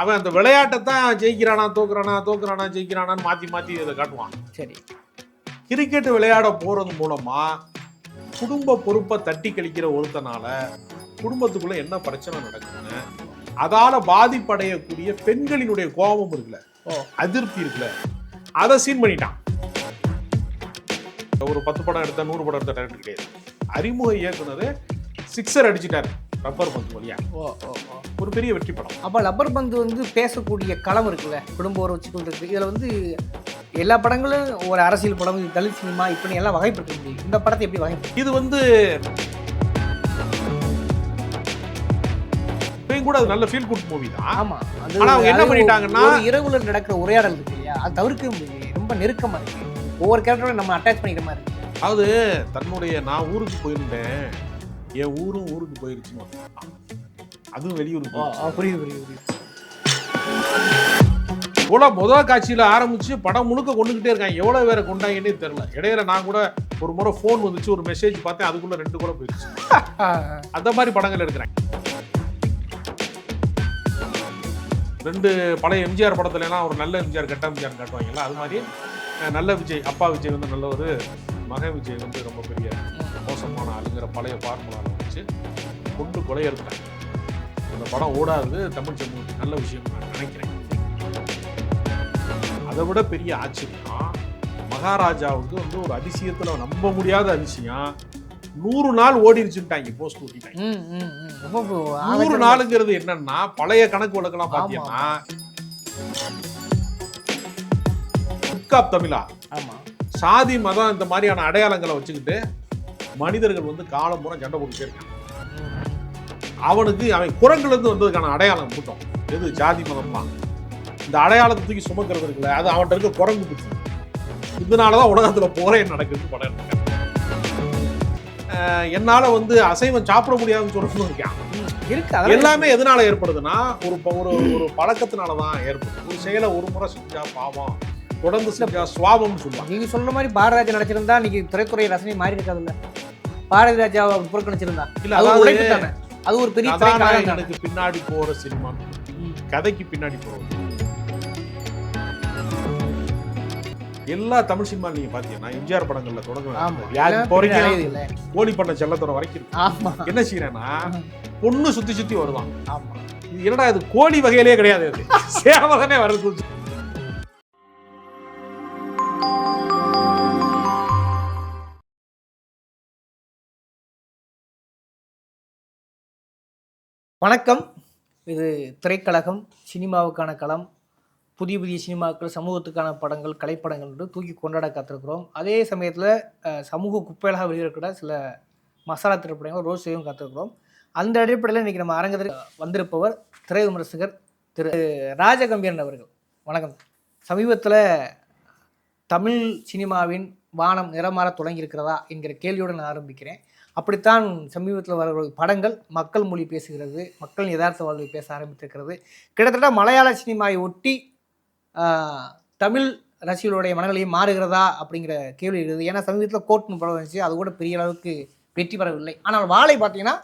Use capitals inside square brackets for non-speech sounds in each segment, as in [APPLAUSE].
அவன் அந்த விளையாட்டை தான் ஜெயிக்கிறானா தோக்குறானா தோக்குறானா ஜெயிக்கிறானான்னு மாத்தி மாத்தி இதை காட்டுவான். சரி. கிரிக்கெட் விளையாட போறது மூலமா குடும்ப பொறுப்பை தட்டி கழிக்கிற ஒருத்தனால குடும்பத்துக்குள்ள என்ன பிரச்சனை நடக்குதுன்னு அதால பாதிப்படையக்கூடிய பெண்களினுடைய கோபம் இருக்குல்ல. அதிருப்தி இருக்குல்ல அதை சீன் பண்ணிட்டான். ஒரு பத்து படம் எடுத்த நூறு படம் எடுத்த டேரக்டர் கிடையாது அறிமுக இயக்குனர் சிக்ஸர் அடிச்சிட்டாரு. ரப்பர் பந்து வழியா. ஓ ஓ ஓ. ஒரு பெரிய வெற்றி படம். அப்போ லப்பர் பந்து வந்து பேசக்கூடிய களம் இருக்குல்ல குடும்ப உறவு வச்சுக்கள் இருக்கு இதில் வந்து எல்லா படங்களும் ஒரு அரசியல் படம் தலித் சினிமா இப்படி எல்லாம் வகைப்படுத்த முடியும் இந்த படத்தை எப்படி வகைப்படுத்த இது வந்து இப்பயும் கூட அது நல்ல ஃபீல் குட் மூவி தான். ஆமா. அது ஆனா அவங்க என்ன பண்ணிட்டாங்கன்னா- ஒரு இரவுல நடக்கிற உரையாடல் இருக்கு இல்லையா? அது தவிர்க்க முடியல ரொம்ப நெருக்கமா இருக்கு. ஒவ்வொரு கேரக்டரும் நம்ம அட்டாச் பண்ணிக்கிற மாதிரி அதாவது தன்னுடைய நான் ஊருக்கு போயிருந்தேன். என் ஊரும் ஊருக்கு போயிருச்சுன்னு சொன்னான். அதுவும் வெளியூருக்கு போயிருச்சு. ஆ, புரியுது புரியுது போல முதல் காட்சியில ஆரம்பிச்சு படம் முழுக்க கொண்டுகிட்டே இருக்காங்க. எவ்வளவு பேரை கொண்டாங்கன்னே தெரியல. இடையில நான் கூட ஒரு முறை ஃபோன் வந்துச்சு ஒரு மெசேஜ் பார்த்தேன் அதுக்குள்ள ரெண்டு கூட போயிருச்சு. ஆ, [LAUGHS] அந்த மாதிரி படங்கள் எடுக்கிறேன். ரெண்டு பழைய எம்ஜிஆர் படத்துல எல்லாம் ஒரு நல்ல எம்ஜிஆர் கெட்ட எம்ஜிஆர் காட்டுவாங்கல்ல அது மாதிரி நல்ல விஜய் அப்பா விஜய் வந்து நல்லவர் மகன் விஜய் வந்து ரொம்ப பெரிய மோசமான ஆளுங்கிற பழைய ஃபார்முலாவில் வச்சு கொண்டு கொலை எடுத்தாங்க அந்த படம் ஓடாது தமிழ் சமூகத்துக்கு நல்ல விஷயம் நான் நினைக்கிறேன். அதை விட பெரிய ஆச்சரியம் மகாராஜாவுக்கு வந்து ஒரு அதிசயத்துல நம்ப முடியாத அதிசயம். நூறு நாள் ஓடிருச்சுட்டாங்க போஸ்ட் ஓட்டிட்டாங்க நூறு நாளுங்கிறது என்னன்னா பழைய கணக்கு வழக்கெல்லாம் பாத்தீங்கன்னா புக்காப் தமிழா. ஆமா. சாதி மதம் இந்த மாதிரியான அடையாளங்களை வச்சுக்கிட்டு மனிதர்கள் வந்து காலம் பூரா சண்டை போட்டுட்டே இருக்காங்க. ம், அவனுக்கு அவன் குரங்குல இருந்து வந்ததுக்கான அடையாளம் கூட்டம். எது? ஜாதி மதம்லாம் இந்த அடையாளத்தை தூக்கி சுமக்கிறது இருக்குல்ல அது அவன்கிட்ட இருக்க குரங்கு புத்தி இதனாலதான் உலகத்துல போரே நடக்குது படம் என்னால வந்து அசைவம் சாப்பிட முடியாதுன்னு சொல்றதும் இருக்கான். இருக்கு எல்லாமே எதனால ஏற்படுதுன்னா ஒரு ஒரு ஒரு பழக்கத்தினால தான் ஏற்படுது. ஒரு செயலை ஒரு முறை செஞ்சா பாவம். தொடர்ந்து செஞ்சா சுவாபம்னு சொல்லுவாங்க. நீங்க சொல்ற மாதிரி பாரதிராஜா நடிச்சிருந்தா இன்னைக்கு திரைத்துறை ரசனை மாறி இருக்காதுல்ல? பாரதி ராஜாவை புறக்கணிச்சிருந்தா. இல்ல அது உழைப்பு அது ஒரு பெரிய. கதாநாயகனுக்கு பின்னாடி போற சினிமா. கதைக்கு பின்னாடி போறது எல்லா தமிழ் சினிமா நீங்க பாத்தீங்கன்னா எம்ஜிஆர் படங்கள்ல ஆமா. தொடங்க வியாதி எல்லாம் போறீங்க? பின்னாடி இல்ல. கோழி பண்ண செல்லத்தோட வரைக்கும் என்ன செய்யறேன்னா பொண்ணு சுத்தி சுத்தி வருவான் என்னடா இது? கோழி வகையிலே கிடையாது இது. [LAUGHS] சேவை தானே வருது வணக்கம். இது திரைக்கழகம் சினிமாவுக்கான களம் புதிய புதிய சினிமாக்கள் சமூகத்துக்கான படங்கள் கலைப்படங்கள் என்று தூக்கி கொண்டாட காத்திருக்கிறோம். அதே சமயத்தில் சமூக குப்பைகளாக வெளியிடக்கூட சில மசாலா திரைப்படங்கள் ரோஸ் செய்யவும் காத்திருக்கிறோம். அந்த அடிப்படையில் இன்றைக்கி நம்ம அரங்கத்தில் வந்திருப்பவர் திரை விமர்சகர் திரு. ராஜகம்பீரன் அவர்கள். வணக்கம். சமீபத்தில் தமிழ் சினிமாவின் வானம் நிறமாற தொடங்கியிருக்கிறதா என்கிற கேள்வியோடு நான் ஆரம்பிக்கிறேன். அப்படித்தான் சமீபத்தில் வர படங்கள் மக்கள் மொழி பேசுகிறது மக்கள் யதார்த்த வாழ்வை பேச ஆரம்பித்திருக்கிறது. கிட்டத்தட்ட மலையாள சினிமாவை ஒட்டி தமிழ் ரசிகர்களுடைய மனங்களையும் மாறுகிறதா அப்படிங்கிற கேள்வி இருக்குது ஏன்னா சமீபத்தில் கோட்னு படம் வந்துச்சு அது கூட பெரிய அளவுக்கு வெற்றி பெறவில்லை. ஆனால் வாழை பார்த்தீங்கன்னா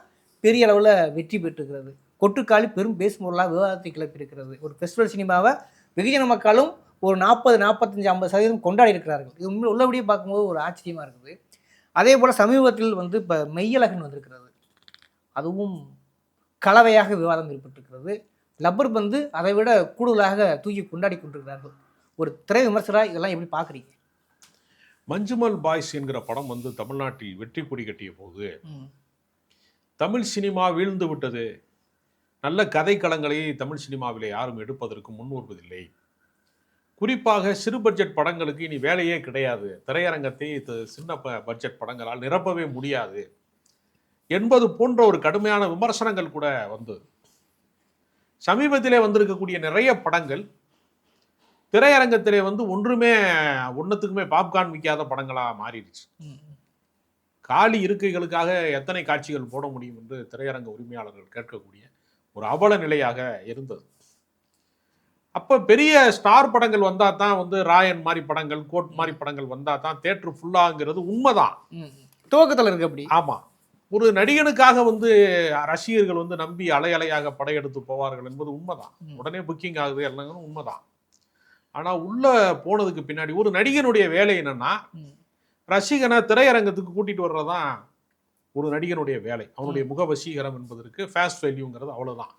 பெரிய அளவில் வெற்றி பெற்றுக்கிறது கொட்டுக்காளி பெரும் பேசும்பொருளாக விவாதத்தை கிளப்பியிருக்கிறது. ஒரு ஃபெஸ்டிவல் சினிமாவை வெகுஜன மக்களும் ஒரு நாற்பது நாற்பத்தஞ்சு ஐம்பது சதவீதம் கொண்டாடி இருக்கிறார்கள். இது உள்ளபடியே பார்க்கும்போது ஒரு ஆச்சரியமாக இருக்குது. அதே போல் சமீபத்தில் வந்து இப்போ மெய்யழகன் வந்திருக்கிறது. அதுவும் கலவையாக விவாதம் ஏற்பட்டிருக்கிறது. லப்பர் பந்து அதை விட கூடுதலாக தூக்கி கொண்டாடி கொண்டிருக்கிறார்கள். ஒரு திரை விமர்சகராக இதெல்லாம் எப்படி பார்க்குறீங்க? மஞ்சுமல் பாய்ஸ் என்கிற படம் வந்து தமிழ்நாட்டில் வெற்றி கொடி கட்டிய போது தமிழ் சினிமா வீழ்ந்து விட்டது. நல்ல கதைக்களங்களை தமிழ் சினிமாவிலே யாரும் எடுப்பதற்கு முன் வருவதில்லை. குறிப்பாக சிறு பட்ஜெட் படங்களுக்கு இனி வேலையே கிடையாது. திரையரங்கத்தை சின்ன ப- பட்ஜெட் படங்களால் நிரப்பவே முடியாது. என்பது போன்ற ஒரு கடுமையான விமர்சனங்கள் கூட வந்தது சமீபத்திலே வந்திருக்கக்கூடிய நிறைய படங்கள் திரையரங்கத்திலே வந்து ஒன்றுமே ஒன்றுத்துக்குமே பாப்கார்ன் விற்காத படங்களாக மாறிடுச்சு. காலி இருக்கைகளுக்காக எத்தனை காட்சிகள் போட முடியும் என்று திரையரங்க உரிமையாளர்கள் கேட்கக்கூடிய ஒரு அவல நிலையாக இருந்தது. அப்ப பெரிய ஸ்டார் படங்கள் வந்தா தான் வந்து ராயன் மாதிரி படங்கள் கோட் மாதிரி படங்கள் வந்தா தான் தேட்டர் ஃபுல்லாங்கிறது உண்மைதான். துவக்கத்தில் இருக்கு அப்படி. ஆமா. ஒரு நடிகனுக்காக வந்து ரசிகர்கள் வந்து நம்பி அலை அலையாக படையெடுத்து போவார்கள் என்பது உண்மைதான். உடனே புக்கிங் ஆகுது எல்லாம் உண்மைதான். ஆனா உள்ள போனதுக்கு பின்னாடி ஒரு நடிகனுடைய வேலை என்னன்னா. ரசிகனை திரையரங்கத்துக்கு கூட்டிட்டு வர்றதுதான் ஒரு நடிகனுடைய வேலை. அவனுடைய முக வசீகரம் என்பதற்கு ஃபேஸ்ட் வேல்யூங்கிறது அவ்வளவுதான்.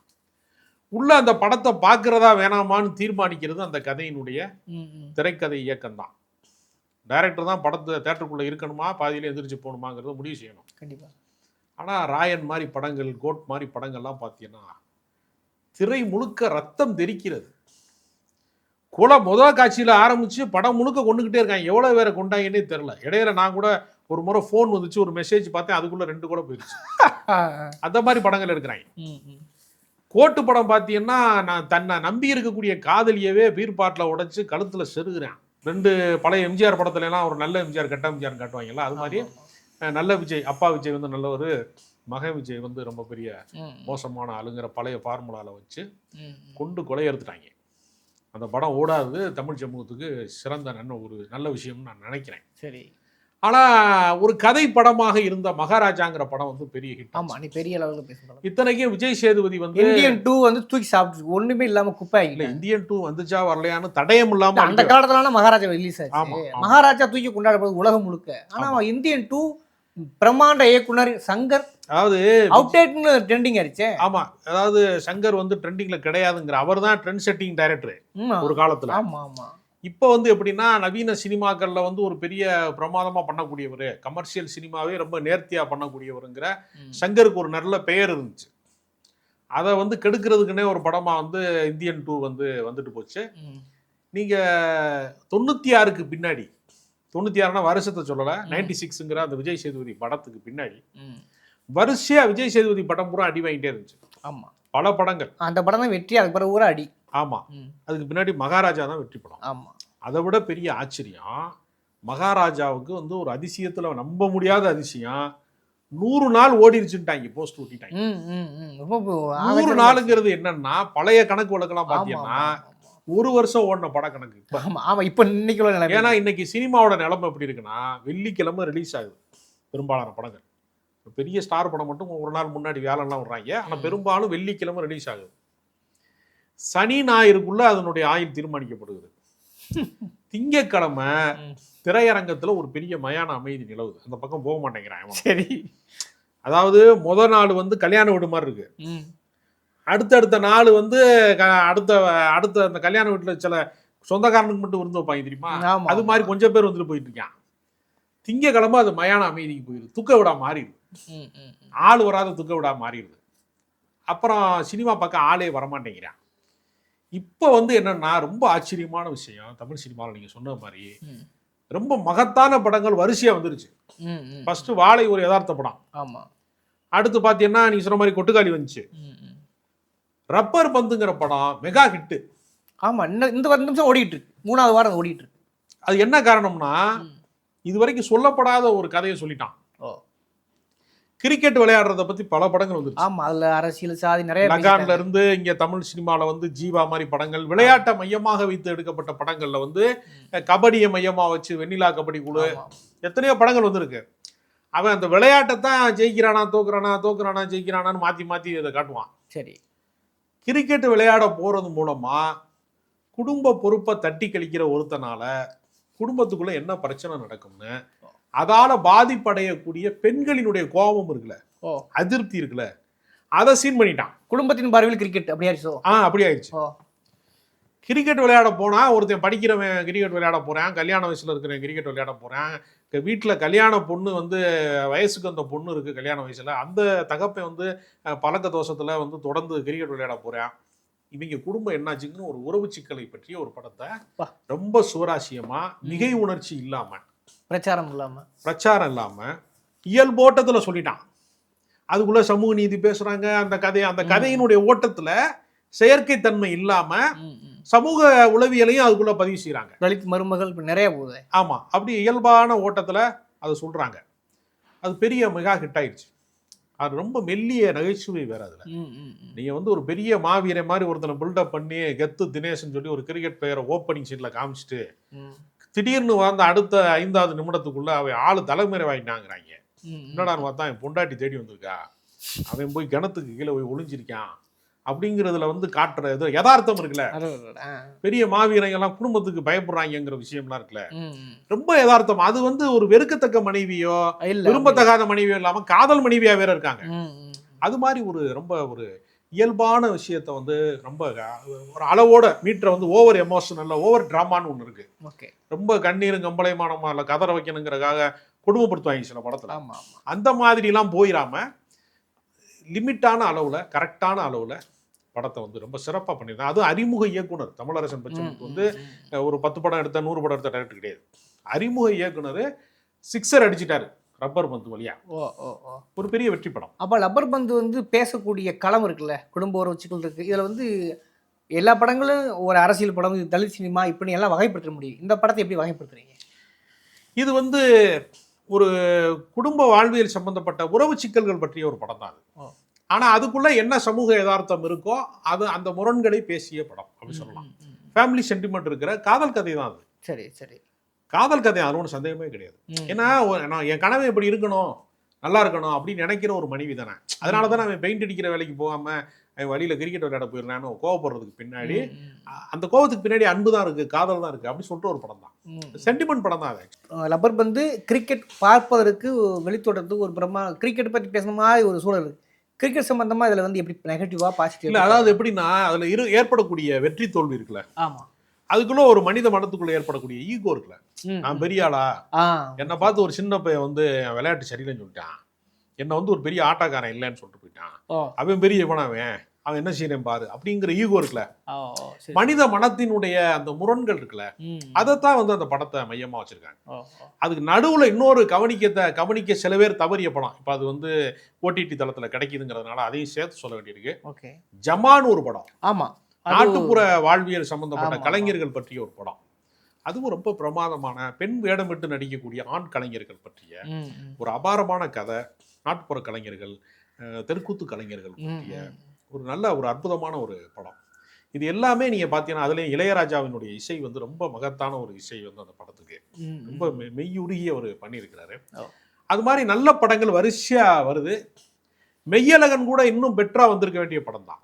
உள்ள அந்த படத்தை பார்க்கறதா வேணாமான்னு தீர்மானிக்கிறது அந்த கதையினுடைய. திரைக்கதை இயக்கம் தான் டைரக்டர் தான் படத்தை தேட்டருக்குள்ள இருக்கணுமா பாதியில எந்திரிச்சு போகணுமாங்கிறத முடிவு செய்யணும். கண்டிப்பா. ஆனா ராயன் மாதிரி படங்கள் கோட் மாதிரி படங்கள்லாம் பார்த்தீங்கன்னா திரை முழுக்க ரத்தம் தெரிக்கிறது கொலை முதல் காட்சியில ஆரம்பிச்சு படம் முழுக்க கொண்டுகிட்டே இருக்காங்க. எவ்வளவு பேரை கொண்டாங்கன்னே தெரியல. இடையில நான் கூட ஒரு முறை ஃபோன் வந்துச்சு ஒரு மெசேஜ் பார்த்தேன் அதுக்குள்ள ரெண்டு கூட போயிடுச்சு. [LAUGHS] அந்த மாதிரி படங்கள் எடுக்கிறாங்க. கோட்டு படம் பார்த்தீங்கன்னா நான் தன்னை நம்பி இருக்கக்கூடிய காதலியவே பீர்பாட்டில் உடைச்சு கழுத்துல செருகிறேன். ரெண்டு பழைய எம்ஜிஆர் படத்துல எல்லாம் ஒரு நல்ல எம்ஜிஆர் கெட்ட எம்ஜிஆர் காட்டுவாங்கல்ல அது மாதிரி. நல்ல விஜய் அப்பா விஜய் வந்து நல்லவர் மகன் விஜய் வந்து ரொம்ப பெரிய மோசமான ஆளுங்கிற பழைய ஃபார்முலால வச்சு. கொண்டு கொலை எடுத்துட்டாங்க. அந்த படம் ஓடாதது தமிழ் சமூகத்துக்கு சிறந்த நன்மை ஒரு நல்ல விஷயம்னு நான் நினைக்கிறேன். சரி. ஆனா ஒரு கதை படமாக இருந்த மகாராஜாங்கிற படம் வந்து பெரிய ஹிட் ஆமா நீ பெரிய அளவுல பேசணும் இத்தனைக்கும் விஜய் சேதுபதி வந்து இந்தியன் டூ வந்து தூக்கி சாப்பிட்டு ஒண்ணுமே இல்லாம குப்பை இல்ல இந்தியன் டூ வந்துச்சா வரலையான்னு தடயம் இல்லாம அந்த காலத்துல மகாராஜா ரிலீஸ் ஆச்சு. மகாராஜா தூக்கி கொண்டாடப்படுது உலகம் முழுக்க. ஆனா இந்தியன் டூ பிரம்மாண்ட இயக்குனர் சங்கர் அதாவது அவுடேட்னு ட்ரெண்டிங் ஆயிடுச்சே ஆமா அதாவது சங்கர் வந்து ட்ரெண்டிங்ல கிடையாதுங்கிற அவர் தான் ட்ரெண்ட் செட்டிங் டைரக்டர் ஒரு காலத்துல. ஆமா ஆமா. இப்போ வந்து எப்படின்னா நவீன சினிமாக்கள்ல வந்து ஒரு பெரிய பிரமாதமா பண்ணக்கூடியவர் கமர்ஷியல் சினிமாவே ரொம்ப நேர்த்தியா பண்ணக்கூடியவருங்கிற. சங்கருக்கு ஒரு நல்ல பெயர் இருந்துச்சு. அதை வந்து கெடுக்கிறதுக்குன்னே ஒரு படமா வந்து இந்தியன் டூ வந்து வந்துட்டு போச்சு. ம். நீங்க தொண்ணூத்தி ஆறுக்கு பின்னாடி தொண்ணூத்தி ஆறுனா வருஷத்தை சொல்லல நைன்டி சிக்ஸுங்கிற அந்த விஜய் சேதுபதி படத்துக்கு பின்னாடி ம். வரிசையா விஜய் சேதுபதி படம் பூரா அடி வாங்கிட்டே இருந்துச்சு. ஆமா. பல படங்கள். அந்த படம் தான் வெற்றி அதுக்கு பிறகு ஒரு அடி. ஆமா. ம். அதுக்கு பின்னாடி மகாராஜா தான் வெற்றி படம். ஆமா. அதை விட பெரிய ஆச்சரியம் மகாராஜாவுக்கு வந்து ஒரு அதிசயத்துல நம்ப முடியாத அதிசயம் நூறு நாள் ஓடிருச்சுட்டாங்க போஸ்ட் ஓட்டிட்டாங்க. நூறு நாளுங்கிறது என்னன்னா பழைய கணக்கு வழக்கெல்லாம் ஆமா, ஒரு வருஷம் ஓடின பட கணக்கு. ஆமா. இப்ப இன்னைக்கு ஏன்னா இன்னைக்கு சினிமாவோட நிலைமை எப்படி இருக்குன்னா வெள்ளிக்கிழமை ரிலீஸ் ஆகுது பெரும்பாலான படங்கள். பெரிய ஸ்டார் படம் மட்டும் ஒரு நாள் முன்னாடி வேலைலாம் விடுறாங்க ஆனா ம். பெரும்பாலும் வெள்ளிக்கிழமை ரிலீஸ் ஆகுது. சனி ஞாயிறுக்குள்ள அதனுடைய ஆயுள் தீர்மானிக்கப்படுகிறது திங்கக்கிழமை. திரையரங்கத்துல ஒரு பெரிய மயான அமைதி நிலவுது அந்த பக்கம் போக மாட்டேங்கிறான். சரி அதாவது முத நாள் வந்து கல்யாண வீடு மாதிரி இருக்கு. அடுத்தடுத்த நாள் வந்து அடுத்த அடுத்த அந்த கல்யாண வீட்டுல சில சொந்தக்காரனுக்கு மட்டும் விருந்து வைப்பாங்க தெரியுமா அது மாதிரி. கொஞ்சம் பேர் வந்துட்டு போயிட்டு இருக்கான் திங்கக்கிழமை அது மயான அமைதிக்கு போயிடுது துக்க விடா மாறிடுது ம், ம், ம். ஆள் வராத துக்க விடா மாறிடுது அப்புறம் சினிமா பக்கம் ஆளே வரமாட்டேங்கிறான் இப்போ வந்து என்னன்னா ரொம்ப ஆச்சரியமான விஷயம் தமிழ் சினிமாவில் நீங்க சொன்ன மாதிரி. ரொம்ப மகத்தான படங்கள் வரிசையா வந்துருச்சு. ஃபர்ஸ்ட் வாழை ஒரு யதார்த்த படம் ஆமா அடுத்து பார்த்தீங்கன்னா நீங்க சொன்ன மாதிரி கொட்டுக்காளி வந்துச்சு. ரப்பர் பந்துங்கிற படம் மெகா ஹிட்டு ஆமா இன்னும் இந்த ஒரு நிமிஷம் ஓடிட்டு இருக்கு மூணாவது வாரம் ஓடிட்டு இருக்கு அது என்ன காரணம்னா. இது வரைக்கும் சொல்லப்படாத ஒரு கதையை சொல்லிட்டான் கிரிக்கெட் விளையாடுறத பத்தி பல படங்கள் வந்துருச்சு. ஆமா அதுல அரசியல் சாதி நிறைய பேசிட்டாங்க. இருந்து இங்க தமிழ் சினிமால வந்து ஜீவா மாதிரி படங்கள் விளையாட்டை மையமாக வைத்து எடுக்கப்பட்ட படங்கள்ல வந்து கபடியை மையமா வச்சு வெண்ணிலா கபடி குழு. எத்தனையோ படங்கள் வந்திருக்கு. அவன் அந்த விளையாட்டை தான் ஜெயிக்கிறானா தோக்குறானா தோக்குறானா ஜெயிக்கிறானான்னு மாத்தி மாத்தி இதை காட்டுவான். சரி. கிரிக்கெட் விளையாட போறது மூலமா குடும்ப பொறுப்பை தட்டி கழிக்கிற ஒருத்தனால குடும்பத்துக்குள்ள என்ன பிரச்சனை நடக்கும்னு அதால பாதிப்படையக்கூடிய பெண்களினுடைய கோபம் இருக்குல்ல? ஓ. அதிருப்தி இருக்குல்ல? அதை சீன் பண்ணிட்டான். குடும்பத்தின் பார்வையில் கிரிக்கெட் அப்படியா சோ ஆ அப்படி ஆயிடுச்சு கிரிக்கெட் விளையாட போனா ஒருத்தன் படிக்கிறவன் கிரிக்கெட் விளையாட போறான் கல்யாண வயசுல இருக்கிறவன் கிரிக்கெட் விளையாட போறான். க- வீட்டுல கல்யாண பொண்ணு வந்து வயசுக்கு அந்த பொண்ணு இருக்கு கல்யாண வயசுல. அந்த தகப்பன் வந்து பழக்க தோஷத்துல வந்து தொடர்ந்து கிரிக்கெட் விளையாட போறான். இவங்க குடும்பம் என்னாச்சுங்கன்னு ஒரு உறவு சிக்கலை பற்றிய ஒரு படத்தை. ரொம்ப சுவராசியமா மிகை உணர்ச்சி இல்லாம பிரச்சாரம் இல்லாம. பிரச்சாரம் இல்லாம இயல்போட்டத்துல சொல்லிட்டான். அதுக்குள்ள சமூக நீதி பேசுறாங்க. அந்த கதை அந்த. கதையினுடைய ஓட்டத்துல செயற்கைத்தன்மை இல்லாம ம், ம். சமூக உளவியலையும் அதுக்குள்ள பதிவு செய்றாங்க. தலித் மருமகள் நிறைய போகுது. ஆமா. அப்படி இயல்பான ஓட்டத்துல அதை சொல்றாங்க. அது பெரிய மெகா ஹிட் ஆயிடுச்சு. அது ரொம்ப மெல்லிய நகைச்சுவை வேற அதுல. ம், ம், ம். நீங்க வந்து ஒரு பெரிய மாவீரன் மாதிரி ஒருத்தனை பில்டப் பண்ணி கெத்து தினேஷ்னு சொல்லி ஒரு கிரிக்கெட் பிளேயரை ஓப்பனிங் சீட்ல காமிச்சிட்டு. திடீர்னு வந்து அடுத்த ஐந்தாவது நிமிடத்துக்குள்ள அவன் ஆளு தலைமுறை ம். என்னடான்னு பார்த்தா என் பொண்டாட்டி தேடி வந்திருக்கா அவன் போய் கிணத்துக்கு கீழே போய் ஒளிஞ்சிருக்கான் அப்படிங்கிறதுல வந்து காட்டுற ஏதோ யதார்த்தம் இருக்குல்ல. பெரிய மாவீரங்க எல்லாம் குடும்பத்துக்கு பயப்படுறாங்கங்கிற விஷயம்லாம் இருக்குல்ல. ரொம்ப யதார்த்தம் அது வந்து ஒரு வெறுக்கத்தக்க மனைவியோ விரும்பத்தகாத மனைவியோ இல்லாம காதல் மனைவியா வேற இருக்காங்க. அது மாதிரி ஒரு ரொம்ப ஒரு இயல்பான விஷயத்த வந்து ரொம்ப ஒரு அளவோட மீட்டரை வந்து ஓவர் எமோஷனல்ல ஓவர் டிராமான்னு ஒன்று இருக்கு. ஓகே. ரொம்ப கண்ணீரும் கம்பளைமானமா இல்லை கதற வைக்கணுங்கிறக்காக கொடுமைப்படுத்துவாங்க சில படத்துல. ஆமா ஆமா. அந்த மாதிரிலாம் போயிடாம லிமிட்டான அளவுல கரெக்டான அளவுல படத்தை வந்து ரொம்ப சிறப்பா பண்ணியிருந்தாங்க. அதுவும் அறிமுக இயக்குனர் தமிழரசன் பச்சனுக்கு வந்து ஒரு பத்து படம் எடுத்த நூறு படம் எடுத்த டேரக்டர் கிடையாது. அறிமுக இயக்குனர் சிக்ஸர் அடிச்சிட்டாரு. ரப்பர் பந்து வழியா. ஓ ஓ ஓ. ஒரு பெரிய வெற்றி படம். அப்போ லப்பர் பந்து வந்து பேசக்கூடிய களம் இருக்குல்ல குடும்ப உறவுச்சிகள் இருக்கு. இதில் வந்து எல்லா படங்களும் ஒரு அரசியல் படம் இது தலித் சினிமா இப்படி எல்லாம் வகைப்படுத்த முடியும் இந்த படத்தை எப்படி வகைப்படுத்துறீங்க? இது வந்து ஒரு குடும்ப வாழ்வியல் சம்பந்தப்பட்ட உறவு சிக்கல்கள் பற்றிய ஒரு படம் தான் அது. ஓ. ஆனா அதுக்குள்ள என்ன சமூக யதார்த்தம் இருக்கோ அது அந்த முரண்களை பேசிய படம் அப்படி சொல்லலாம். ஃபேமிலி சென்டிமெண்ட் இருக்கிற காதல் கதை தான் அது. சரி சரி. காதல் கதை அது ஒன்றும் சந்தேகமே கிடையாது. ஏன்னா நான் என் கனவு எப்படி இருக்கணும்? நல்லா இருக்கணும் அப்படின்னு நினைக்கிற ஒரு மனைவி தானே. அதனால தான் அவன் பெயிண்ட் அடிக்கிற வேலைக்கு போகாம அவன் வழியில கிரிக்கெட் விளையாட போயிடுறான்னு கோவப்படுறதுக்கு பின்னாடி அந்த கோவத்துக்கு பின்னாடி அன்பு தான் இருக்கு காதல் தான் இருக்கு அப்படி சொல்லிட்டு ஒரு படம் தான். சென்டிமெண்ட் படம் தான் அது லப்பர் பந்து கிரிக்கெட் பார்ப்பதற்கு வெளித்தோட்டத்துக்கு ஒரு பிரமா கிரிக்கெட் பற்றி பேசுன மாதிரி ஒரு சூழல் இருக்கு. கிரிக்கெட் சம்பந்தமா இதுல வந்து எப்படி நெகட்டிவா பாசிட்டிவ் இல்ல அதாவது எப்படின்னா அதுல இரு ஏற்படக்கூடிய வெற்றி தோல்வி இருக்குல்ல. ஆமா. அதுக்குள்ள ஒரு மனித மனத்துக்குள்ள ஏற்படக்கூடிய ஈகோ இருக்குல்ல. நான். பெரிய ஆளா? என்னை பார்த்து ஒரு சின்ன பையன் வந்து விளையாட்டு சரியில்லைன்னு சொல்லிட்டான். என்னை வந்து ஒரு பெரிய ஆட்டக்காரன் இல்லைன்னு சொல்லிட்டு போயிட்டான். அவன் பெரிய இவன் அவன்? அவன் என்ன செய்யறேன் பாரு. அப்படிங்கிற ஈகோ இருக்குல்ல. மனித மனத்தினுடைய அந்த முரண்கள் இருக்குல்ல. அதைத்தான் வந்து அந்த படத்தை மையமா வச்சிருக்காங்க. அதுக்கு நடுவுல இன்னொரு கவனிக்க கவனிக்க சில பேர் தவறிய படம். இப்ப அது வந்து ஓடிடி தளத்துல கிடைக்குதுங்கிறதுனால அதையும் சேர்த்து சொல்ல வேண்டியிருக்கு. ஓகே. ஜமான் ஒரு படம். ஆமா. நாட்டுப்புற வாழ்வியல் சம்பந்தப்பட்ட கலைஞர்கள் பற்றிய ஒரு படம் அதுவும் ரொம்ப பிரமாதமான பெண் வேடமிட்டு நடிக்கக்கூடிய ஆண் கலைஞர்கள் பற்றிய ஒரு அபாரமான கதை நாட்டுப்புற கலைஞர்கள் அஹ், தெருக்கூத்து கலைஞர்கள் பற்றிய. ஒரு நல்ல ஒரு அற்புதமான ஒரு படம் இது எல்லாமே நீங்க பாத்தீங்கன்னா அதுலயும் இளையராஜாவினுடைய இசை வந்து ரொம்ப மகத்தான ஒரு இசை வந்து அந்த படத்துக்கு. ரொம்ப மெ- மெய்யுருகி அவர் பண்ணியிருக்கிறாரு. அது மாதிரி நல்ல படங்கள் வரிசையா வருது மெய்யழகன் கூட இன்னும் பெட்டரா வந்திருக்க வேண்டிய படம் தான்.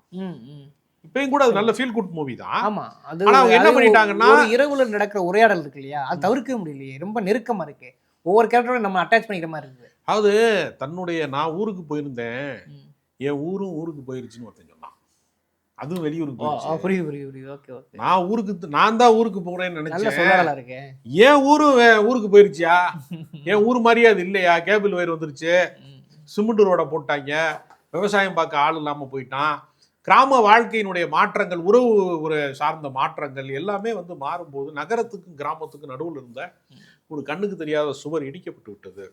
இப்பயும் கூட அது நல்ல ஃபீல் குட் மூவி தான். ஆமா அது ஆனா அவங்க என்ன பண்ணிட்டாங்கன்னா- இரவுல நடக்கிற உரையாடல் இருக்கு இல்லையா? அது தவிர்க்கவே முடியலையே. ரொம்ப நெருக்கமா இருக்கு. ஒவ்வொரு கேரக்டரும் நம்ம அட்டாச் பண்ணிக்கிற மாதிரி இருக்குது அதாவது தன்னுடைய நான் ஊருக்கு போயிருந்தேன். என் ஊரும் ஊருக்கு போயிருச்சுன்னு ஒருத்தன் சொன்னான். அதுவும் வெளியூருக்கு புரியுது புரியுது புரியுது. Okay okay. நான் ஊருக்கு நான் தான் ஊருக்கு போறேன்னு நல்ல நினைச்சேன். சொல்லாடலா இருக்கு. என் ஊரும் ஊருக்கு போயிருச்சியா? என் ஊர் மாதிரியே அது இல்லையா? கேபிள் வயர் வந்துருச்சு. சிமெண்ட் ரோட போட்டாங்க. விவசாயம் பார்க்க ஆள் இல்லாம போயிட்டான். கிராம வாழ்க்கையினுடைய மாற்றங்கள் உறவு ஒரு சார்ந்த மாற்றங்கள் எல்லாமே வந்து மாறும்போது நகரத்துக்கும் கிராமத்துக்கும் நடுவில் இருந்த ஒரு கண்ணுக்கு தெரியாத சுவர் இடிக்கப்பட்டு விட்டது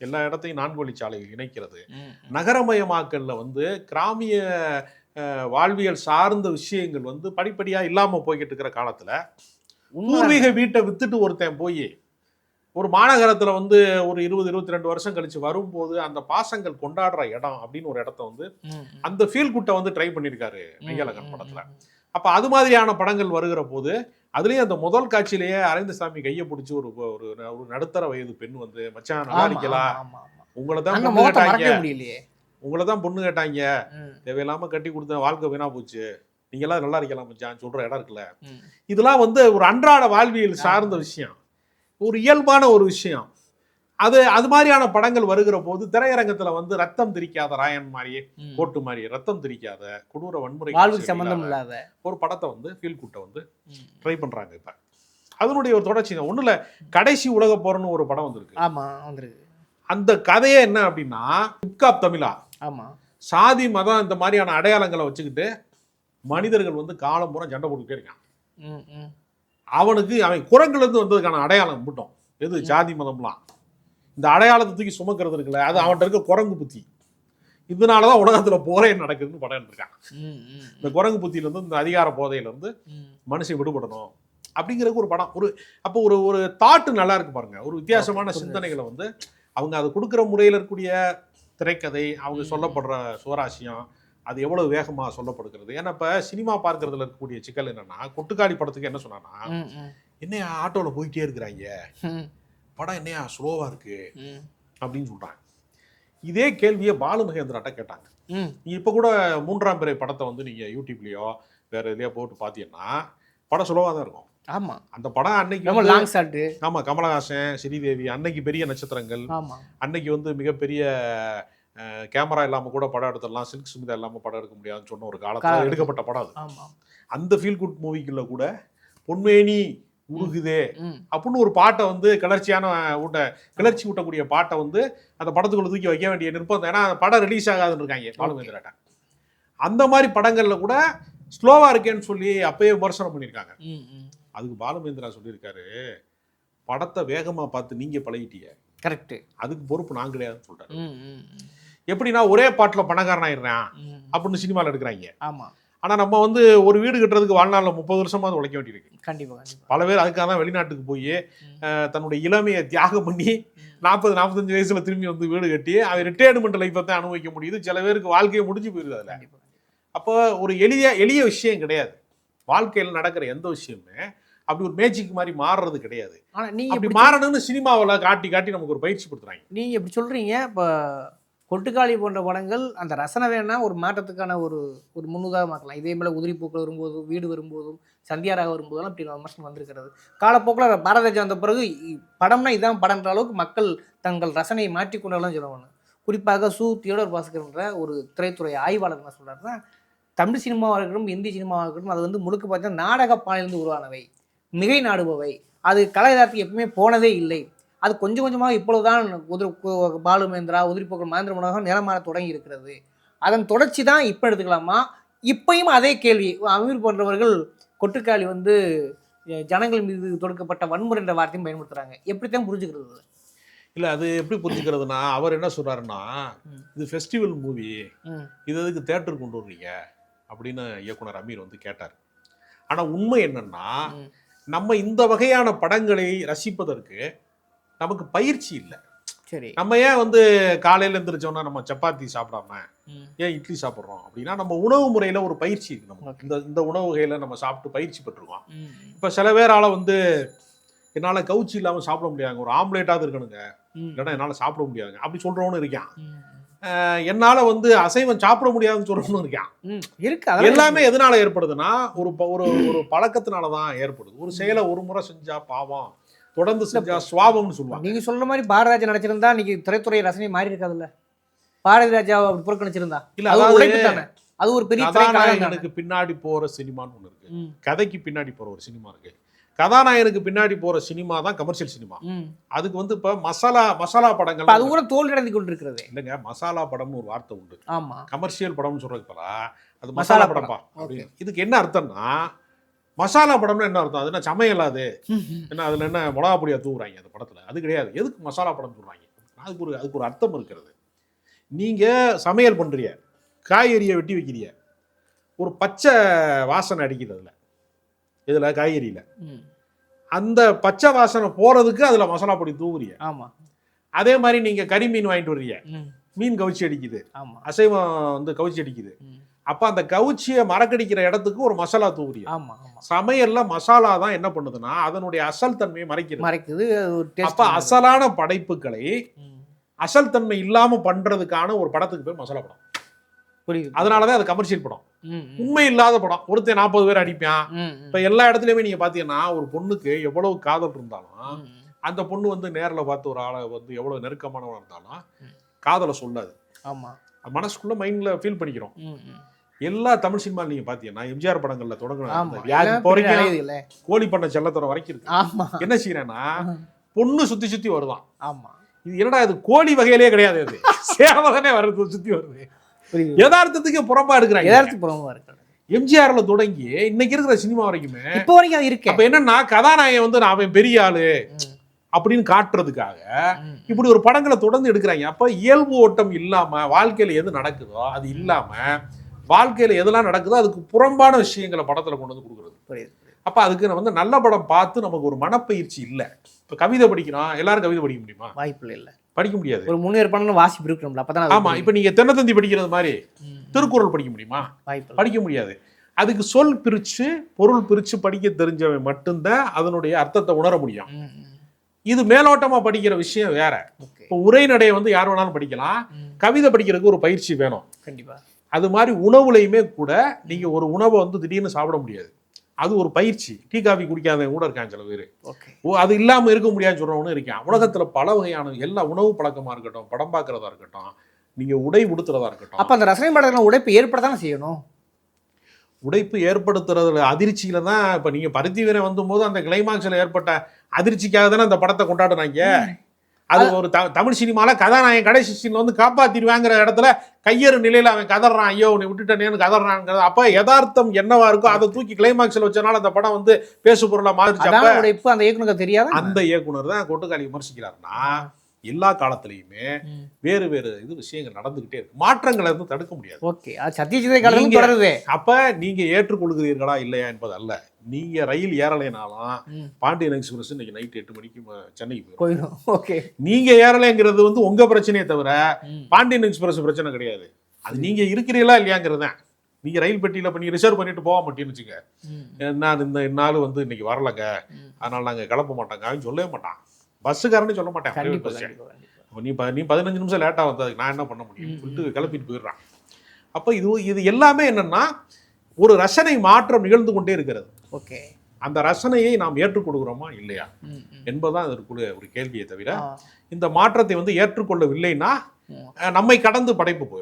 எல்லா இடத்தையும் நான்கு வழிச்சாலைகள் இணைக்கிறது. நகரமயமாக்கல்ல வந்து கிராமிய வாழ்வியல் சார்ந்த விஷயங்கள் வந்து படிப்படியா இல்லாம போய்கிட்டு இருக்கிற காலத்துல. பூர்வீக வீட்டை வித்துட்டு ஒருத்தன் போய் ஒரு மாநகரத்துல வந்து ஒரு இருபது இருபத்தி ரெண்டு வருஷம் கழிச்சு வரும்போது அந்த பாசங்கள் கொண்டாடுற இடம் அப்படின்னு ஒரு இடத்த வந்து. அந்த ஃபீல் குட்டை வந்து ட்ரை பண்ணியிருக்காரு மெய்யழகன் படத்துல. அப்ப அது மாதிரியான படங்கள் வருகிற போது அதுலயும் அந்த முதல் காட்சியிலேயே அரவிந்தசாமி கையை பிடிச்சி ஒரு ஒரு ஒரு நடுத்தர வயது பெண் வந்து மச்சான் நல்லா ஆமா, இருக்கலா ஆமா, ஆமா, ஆமா. உங்களை தான் கேட்டாங்க. உங்களை தான் பொண்ணு கேட்டாங்க. தேவையில்லாம கட்டி கொடுத்த வாழ்க்கை வீணா போச்சு. நீங்க எல்லாம் நல்லா இருக்கலாம் மச்சான்? சொல்ற இடம் இருக்குல்ல. இதெல்லாம் வந்து ஒரு அன்றாட வாழ்வியல் சார்ந்த விஷயம். ஒரு இயல்பான ஒரு விஷயம். அது அது மாதிரியான படங்கள் வருகிற போது திரையரங்கத்துல வந்து ரத்தம் திரிக்காத ராயன் மாதிரி ம். கோட்டு மாதிரி ரத்தம் திரிக்காத கொடூர வன்முறை சம்பந்தம் இல்லாத ஒரு படத்தை வந்து ஃபீல் குட்டை வந்து. ட்ரை பண்றாங்க இப்ப. அதனுடைய ஒரு தொடர்ச்சி தான். ஒண்ணுல கடைசி உலக போறன்னு ஒரு படம் வந்திருக்கு. ஆமா வந்திருக்கு. அந்த கதையே என்ன அப்படின்னா ஹிப்காப் தமிழா? ஆமா. சாதி மதம் இந்த மாதிரியான அடையாளங்களை வச்சுக்கிட்டு மனிதர்கள் வந்து காலம் பூரா சண்டை போட்டுக்கிட்டே இருக்கான். அவனுக்கு அவன் குரங்குல இருந்து வந்ததுக்கான அடையாளம் மட்டும். எது? ஜாதி மதம்லாம். இந்த அடையாளத்தை தூக்கி சுமக்கிறது இருக்குல்ல அது அவன்கிட்ட இருக்க குரங்கு புத்தி. இதனாலதான் உலகத்துல போரே நடக்குதுன்னு படம் இருக்கான். இந்த குரங்கு புத்தியில இருந்து இந்த அதிகார போதையில இருந்து ம். மனுஷன் விடுபடணும். அப்படிங்கிறதுக்கு ஒரு படம். ஒரு அப்போ ஒரு ஒரு தாட்டு நல்லா இருக்கு பாருங்க. ஒரு வித்தியாசமான. சிந்தனைகளை வந்து அவங்க அது கொடுக்குற முறையில் இருக்கக்கூடிய திரைக்கதை அவங்க. சொல்லப்படுற சுவராசியம் அது எவ்வளவு வேகமா சொல்லப்படுகிறது? ஏன்னா இப்ப சினிமா பார்க்கறதுல இருக்கக்கூடிய சிக்கல் என்னன்னா கொட்டுக்காளி படத்துக்கு என்ன சொன்னான்னா. என்னையா ஆட்டோல போயிட்டே இருக்கிறாங்க படம் என்னையா ஸ்லோவா இருக்கு. அப்படின்னு சொல்றாங்க. இதே கேள்வியை பாலு மகேந்திராட்ட கேட்டாங்க. நீங்க இப்போ கூட மூன்றாம் பிறை படத்தை வந்து நீங்க யூடியூப்லயோ வேற எதுலயோ போட்டு பார்த்தீங்கன்னா படம் சுலவாக தான் இருக்கும். ஆமா. அந்த படம் அன்னைக்கு லாங் ஷாட்டு. ஆமா கமலஹாசன் ஸ்ரீதேவி அன்னைக்கு பெரிய நட்சத்திரங்கள் அன்னைக்கு வந்து மிகப்பெரிய கேமரா இல்லாம கூட படம் எடுத்துடலாம். சில்க் சுமிதா இல்லாம படம் எடுக்க முடியாதுன்னு சொன்ன ஒரு காலத்துல. எடுக்கப்பட்ட படம் அது. அந்த ஃபீல் குட் மூவிக்குள்ள கூட பொன்மேனி உருகுதே அப்படின்னு ஒரு பாட்டை வந்து கிளர்ச்சியான ஊட்ட கிளர்ச்சி ஊட்டக்கூடிய பாட்டை வந்து அந்த படத்துக்குள்ள தூக்கி வைக்க வேண்டிய நிர்பந்தம். ஏன்னா அந்த படம் ரிலீஸ் ஆகாதுன்னு இருக்காங்க பாலுமேந்திராட்ட. அந்த மாதிரி படங்கள்ல கூட ஸ்லோவா இருக்கேன்னு சொல்லி அப்பயே விமர்சனம் பண்ணியிருக்காங்க. அதுக்கு பாலுமேந்திரா சொல்லியிருக்காரு படத்தை வேகமா பார்த்து நீங்க பழகிட்டீங்க. கரெக்ட் அதுக்கு பொறுப்பு நான் கிடையாதுன்னு ம், எப்படின்னா ஒரே பாட்டுல பணக்காரன் ஆயிடுறான் ம். அப்படின்னு சினிமால எடுக்கிறாங்க. ஆமா. ஆனா நம்ம வந்து ஒரு வீடு கட்டுறதுக்கு வாழ்நாள்ல முப்பது வருஷமாவது உழைக்க வேண்டியிருக்கு. கண்டிப்பா கண்டிப்பா. பல பேர் அதுக்காக தான் வெளிநாட்டுக்கு போய் தன்னுடைய இளமையை தியாகம் பண்ணி நாற்பது நாற்பத்தஞ்சு வயசுல திரும்பி வந்து வீடு கட்டி அவன் ரிட்டையர்மெண்ட் லைஃப்பை தான் அனுபவிக்க முடியுது. சில பேருக்கு வாழ்க்கையை முடிஞ்சு போயிருது அதுல. அப்போ ஒரு எளிய எளிய விஷயம் கிடையாது. வாழ்க்கையில் நடக்கிற எந்த விஷயமே அப்படி ஒரு மேஜிக் மாதிரி மாறுறது கிடையாது. ஆனா நீங்க அப்படி இப்படி மாறணும்னு சினிமாவில் காட்டி காட்டி நமக்கு ஒரு பயிற்சி கொடுத்துறாங்க. நீங்க இப்படி சொல்றீங்க? இப்போ பொட்டுக்காளி போன்ற படங்கள் அந்த ரசனை வேணா ஒரு மாற்றத்துக்கான ஒரு ஒரு முன்னுதாரணமாக்கலாம் இதே போல உதிரி பூக்கள் வரும்போதும் வீடு வரும்போதும் சந்தியாராக வரும்போதெல்லாம் இப்படி விமர்சனம் வந்திருக்கிறது. காலப்போக்கில் பாரதராஜா வந்த பிறகு படம்னா இதான் படம்ன்ற அளவுக்கு மக்கள் தங்கள் ரசனையை மாற்றிக்கொண்டாலும் சொல்லணும் குறிப்பாக சு தியோடர் பாஸ்கர்ன்ற ஒரு திரைத்துறை ஆய்வாளர் என்ன சொல்கிறாருன்னா தமிழ் சினிமாவாக இருக்கட்டும் இந்தி சினிமாவாக இருக்கட்டும் அது வந்து முழுக்க பார்த்தா நாடக பாணிலிருந்து உருவானவை மிகை நாடுபவை. அது கலைதாரத்துக்கு எப்பவுமே போனதே இல்லை. அது கொஞ்சம் கொஞ்சமாக இப்பொழுதுதான் உதிரி கு- பாலுமேந்திரா உதிரிப்போக்கள் மகேந்திர மனோகர் நிலமாற தொடங்கி இருக்கிறது அதன் தொடர்ச்சி தான் இப்போ எடுத்துக்கலாமா? இப்பயும் அதே கேள்வி. அமீர் போன்றவர்கள் கொட்டுக்காளி வந்து ஜனங்கள் மீது தொடுக்கப்பட்ட வன்முறை என்ற வார்த்தையும் பயன்படுத்துறாங்க. எப்படித்தான் புரிஞ்சுக்கிறது? இல்ல அது எப்படி புரிஞ்சுக்கிறதுனா அவர் என்ன சொல்றாருன்னா ம். இது ஃபெஸ்டிவல் மூவி இது எதுக்கு தேட்டர் கொண்டு வர்றீங்க அப்படின்னு இயக்குனர் அமீர் வந்து கேட்டார். ஆனா உண்மை என்னன்னா. நம்ம இந்த வகையான படங்களை ரசிப்பதற்கு நமக்கு பயிற்சி இல்லை. சரி. நம்ம ஏன் வந்து காலையில எந்திரிச்சோன்னா நம்ம சப்பாத்தி சாப்பிடாம ஏன் இட்லி சாப்பிட்றோம் அப்படின்னா நம்ம உணவு முறையில ஒரு பயிற்சி இருக்கு நமக்கு. இந்த இந்த உணவு வகையில நம்ம சாப்பிட்டு பயிற்சி பெற்றிருக்கோம். ம், இப்ப சில பேரால வந்து என்னால கவுச்சி இல்லாம சாப்பிட முடியாதுங்க. ஒரு ஆம்லேட்டாவது இருக்கணுங்க. இல்லைன்னா என்னால சாப்பிட முடியாதுங்க. அப்படி சொல்றவனும் இருக்கான். என்னால வந்து அசைவம் சாப்பிட முடியாதுன்னு சொல்றவனும் இருக்கான். இருக்கு. எல்லாமே எதனால ஏற்படுதுன்னா ஒரு ஒரு ஒரு பழக்கத்தினால தான் ஏற்படுது. ஒரு செயலை ஒரு முறை செஞ்சா பாவம். தொடர்ந்து செஞ்சா சுவாபம்னு சொல்லுவாங்க. நீங்க சொல்ற மாதிரி பாரதிராஜா நடிச்சிருந்தா இன்னைக்கு திரைத்துறை ரசனை மாறி இருக்காதுல்ல? பாரதி ராஜா அப்படி புறக்கணிச்சிருந்தா. இல்ல அது உழைப்பு தானே அது ஒரு பெரிய. கதாநாயகனுக்கு பின்னாடி போற சினிமான்னு ஒண்ணு இருக்கு. கதைக்கு பின்னாடி போற ஒரு சினிமா இருக்கு. கதாநாயகனுக்கு பின்னாடி போற சினிமா தான் கமர்ஷியல் சினிமா. அதுக்கு வந்து இப்ப மசாலா மசாலா இப்ப அது படங்கள் கூட தோல்வி அடைந்து கொண்டிருக்கிறது. இல்லைங்க மசாலா படம்னு ஒரு வார்த்தை உண்டு. ஆமா. கமர்ஷியல் படம்னு சொல்றதுக்கு பதிலா அது மசாலா மசாலா படம். படம்பா அப்படின்னு. இதுக்கு என்ன அர்த்தம்னா மசாலா படம்னா என்ன அர்த்தம்? அது என்ன சமையல் அது? என்ன அதுல என்ன மிளகா பொடியா தூவுறாங்க அந்த படத்துல? அது கிடையாது. எதுக்கு மசாலா படம் சொல்றாங்க அதுக்கு ஒரு அதுக்கு ஒரு அர்த்தம் இருக்கிறது. நீங்க சமையல் பண்றீங்க. காய்கறியை வெட்டி வைக்கிறீங்க. ஒரு பச்சை வாசனை அடிக்குது அதுல. இதுல காய்கறியில. அந்த பச்சை வாசனை போறதுக்கு அதுல மசாலா பொடி தூவுறீங்க. ஆமா. அதே மாதிரி நீங்க கறி மீன் வாங்கிட்டு வர்றீங்க. மீன் கவுச்சி அடிக்குது. ஆமா. அசைவம் வந்து கவுச்சி அடிக்குது. அப்ப அந்த கவுச்சியை மறக்கடிக்கிற இடத்துக்கு ஒரு மசாலா தூவுறீங்க ஆமா சமையல்ல மசாலா தான் என்ன பண்ணுதுன்னா அதனுடைய அசல் தன்மையை மறைக்கிறது. மறைக்குது அப்ப அசலான படைப்புகளை அசல் தன்மை இல்லாம பண்றதுக்கான ஒரு படத்துக்கு பேர் மசாலா படம். புரியுது. அதனாலதான் அது கமர்ஷியல் படம். உண்மை இல்லாத படம். ஒருத்தன் நாற்பது பேர் அடிப்பான். இப்ப எல்லா இடத்துலயுமே நீங்க பாத்தீங்கன்னா ஒரு பொண்ணுக்கு எவ்வளவு காதல் இருந்தாலும். அந்த பொண்ணு வந்து நேர்ல பார்த்து ஒரு ஆளை வந்து எவ்வளவு நெருக்கமானவனா இருந்தாலும். காதலை சொல்லாது. ஆமா. மனசுக்குள்ள மைண்ட்ல ஃபீல் பண்ணிக்கிறோம். எல்லா தமிழ் சினிமா நீங்க பாத்தீங்கன்னா எம்ஜிஆர் படங்கள்ல தொடங்கின கோழி பண்ண செல்லத்தரம் வரைக்கும் இருக்கு. என்ன செய்யறேன்னா பொண்ணு சுத்தி சுத்தி வருதான். ஆமா. இது என்னடா இது கோழி வகையிலே கிடையாது இது. [LAUGHS] சேவதானே வருது சுத்தி வருது. யதார்த்தத்துக்கு புறம்பா எடுக்கிறாங்க. எதார்த்த புறமா இருக்கு எம்ஜிஆர்ல தொடங்கி இன்னைக்கு இருக்கிற சினிமா வரைக்குமே இப்போ வரைக்கும் அது இருக்கு. அப்ப என்னன்னா கதாநாயகன் வந்து நான் அவன் பெரிய ஆளு. அப்படின்னு காட்டுறதுக்காக இப்படி ஒரு படங்களை தொடர்ந்து எடுக்கிறாங்க. அப்ப இயல்பு ஓட்டம் இல்லாம வாழ்க்கையில எது நடக்குதோ அது இல்லாம வாழ்க்கையில எதெல்லாம் நடக்குதோ அதுக்கு புறம்பான விஷயங்களை படத்துல கொண்டு வந்து கொடுக்குறது. அப்ப அதுக்கு நம்ம வந்து நல்ல படம் பார்த்து நமக்கு ஒரு மனப்பயிற்சி இல்ல. இப்ப கவிதை படிக்கிறோம் எல்லாரும் கவிதை படிக்க முடியுமா? வாய்ப்பு இல்ல. படிக்க முடியாது. ஒரு முன்னேற்பான வாசிப்பு இருக்கணும்ல. அப்பதான் அது ஆமா புரியும். இப்ப நீங்க தென்னத்தந்தி படிக்கிறது மாதிரி திருக்குறள் படிக்க முடியுமா? வாய்ப்பு. படிக்க முடியாது. அதுக்கு சொல் பிரிச்சு பொருள் பிரிச்சு படிக்க தெரிஞ்சவன் மட்டும்தான் அதனுடைய அர்த்தத்தை உணர முடியும். இது மேலோட்டமா படிக்கிற விஷயம் வேற. இப்போ உரைநடையை வந்து யார் வேணாலும் படிக்கலாம். கவிதை படிக்கிறதுக்கு ஒரு பயிற்சி வேணும். கண்டிப்பா. அது மாதிரி உணவுலையுமே கூட நீங்க ஒரு உணவை வந்து திடீர்னு சாப்பிட முடியாது. அது ஒரு பயிற்சி. டீ காஃபி குடிக்காதவங்க கூட இருக்காங்க சில பேர். ஓ அது இல்லாம இருக்க முடியாதுன்னு சொல்றவனும் இருக்கான் உலகத்துல பல வகையான எல்லா உணவு பழக்கமா இருக்கட்டும் படம் பார்க்கறதா இருக்கட்டும் நீங்க உடை உடுத்துறதா இருக்கட்டும். அப்ப அந்த ரசனை பாடல்கள் உடைப்பு ஏற்படத்தானே செய்யணும்? உடைப்பு ஏற்படுத்துறதுல அதிர்ச்சியில தான் இப்ப நீங்க பருத்தி வீரன் வந்தபோது அந்த கிளைமாக்ஸ்ல ஏற்பட்ட அதிர்ச்சிக்காக தானே அந்த படத்தை கொண்டாடுனாங்க. அது ஒரு தமிழ் சினிமால கதாநாயகன் கடைசி சீன்ல வந்து காப்பாத்திடுவாங்கிற இடத்துல கையறு நிலையில அவன் கதறான். ஐயோ உன்னை விட்டுட்டேனேன்னு கதறாங்கிறது அப்ப யதார்த்தம் என்னவா இருக்கோ அதை தூக்கி கிளைமாக்ஸ்ல வச்சனால அந்த படம் வந்து பேசு பொருளா மாறிச்சு அந்த இயக்குனருக்கு தெரியாதா? அந்த இயக்குனர் தான் கொட்டுக்காளி விமர்சிக்கிறாருன்னா எல்லா காலத்திலையுமே. வேறு வேறு இது விஷயங்கள் நடந்துகிட்டே இருக்கு. மாற்றங்களை வந்து தடுக்க முடியாது. ஓகே. சத்தியஜிதை காலம் தொடருது. அப்ப நீங்க ஏற்றுக்கொள்கிறீர்களா இல்லையா என்பது அல்ல. நீங்க ரயில் ஏறலைனாலும். பாண்டியன் எக்ஸ்பிரஸ் இன்னைக்கு நைட் எட்டு மணிக்கு சென்னைக்கு போயிடும் ஓகே. நீங்க ஏறலைங்கிறது வந்து உங்க பிரச்சனையே தவிர. பாண்டியன் எக்ஸ்பிரஸ் பிரச்சனை கிடையாது. அது நீங்க இருக்கிறீங்களா இல்லையாங்கிறது. தான் நீங்க ரயில் பெட்டியில இப்ப நீங்க ரிசர்வ் பண்ணிட்டு போக மாட்டேன்னு வச்சுக்க ம். நான் இந்த நாள் வந்து இன்னைக்கு வரலங்க. அதனால நாங்க கிளம்ப மாட்டாங்க அவன் சொல்லவே மாட்டான். பஸ்ஸுக்காரன்னு சொல்ல மாட்டேன். நீ ப- நீ பதினஞ்சு நிமிஷம் லேட்டா வந்ததுக்கு நான் என்ன பண்ண முடியும். சொல்லிட்டு கிளப்பிட்டு போயிடுறான். அப்ப இது இது எல்லாமே என்னன்னா ஒரு ரசனை மாற்றம் நிகழ்ந்து கொண்டே இருக்கிறது. ஓகே. அந்த ரசனையை நாம் ஏற்றுக்கொள்கிறோமா இல்லையா. என்பதுதான் அதற்குள்ள ஒரு கேள்வியை தவிர. இந்த மாற்றத்தை வந்து ஏற்றுக்கொள்ளவில்லைன்னா நம்மை கடந்து படைப்பு போயிடும்